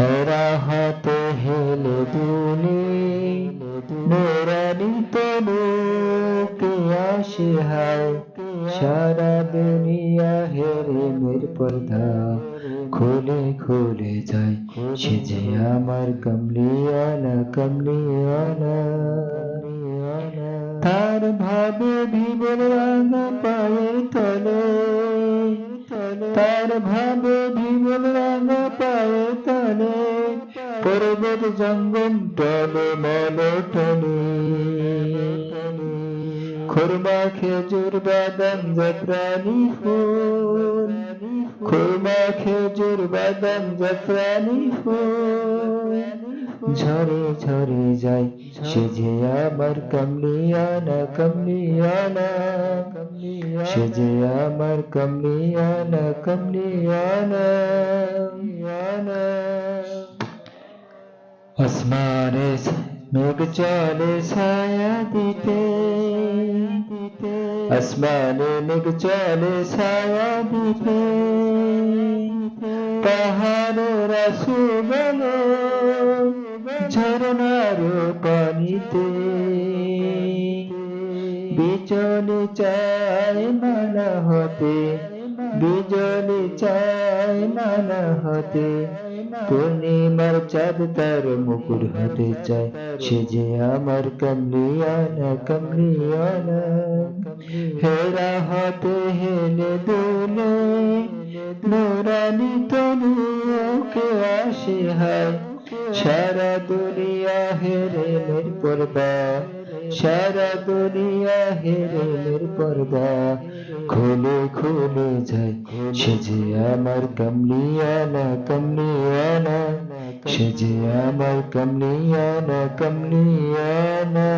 হেরা হাতে হেলে দুলে নোরানি তনু কে আসে হায় সারা দুনিয়া হেরে মের পর্দা খুলে খুলে যায় সে যে আমার কমলিয়ানা কমলিয়ানা তার ভাবে ভিবল রাঙা পায়ের তলে তার ভাবে ভিবল রাঙা তলে পর্বত জঙ্গম টলে মল টলে খুরমা খেজুর বাদাম জাফরানি ফুল, খুরমা খেজুর বাদাম জাফরানি ফুল। ঝরে ঝরে যায় সে যে আমার কমলিয়ানা কমলিয়ানা। সে যে আমার কমলিয়ানা কমলিয়ানা। আসমানে মেঘ চলে ছায়া দিতে। আসমানে মেঘ চলে ছায়া দিতে। পাহাড়ের সুবল ঝরনার পানিতে বিচলে চায় নানা হতে বিজলি চায় নানা হতে পূর্ণিমার চাঁদ তার মুকুর হতে চায় সে যে আমার কমলিয়ানা কমলিয়ানা হেরা হতে হেলে দুলে, নোরানি তনু কে আসে হায়। সারা দুনিয়া হেরে মের পর্দা সারা দুনিয়া হেরে মের পর্দা খুলে খুলে যায় সে যে আমার কমলিয়ানা কমলিয়ানা সে যে আমার কমলিয়ানা কমলিয়ানা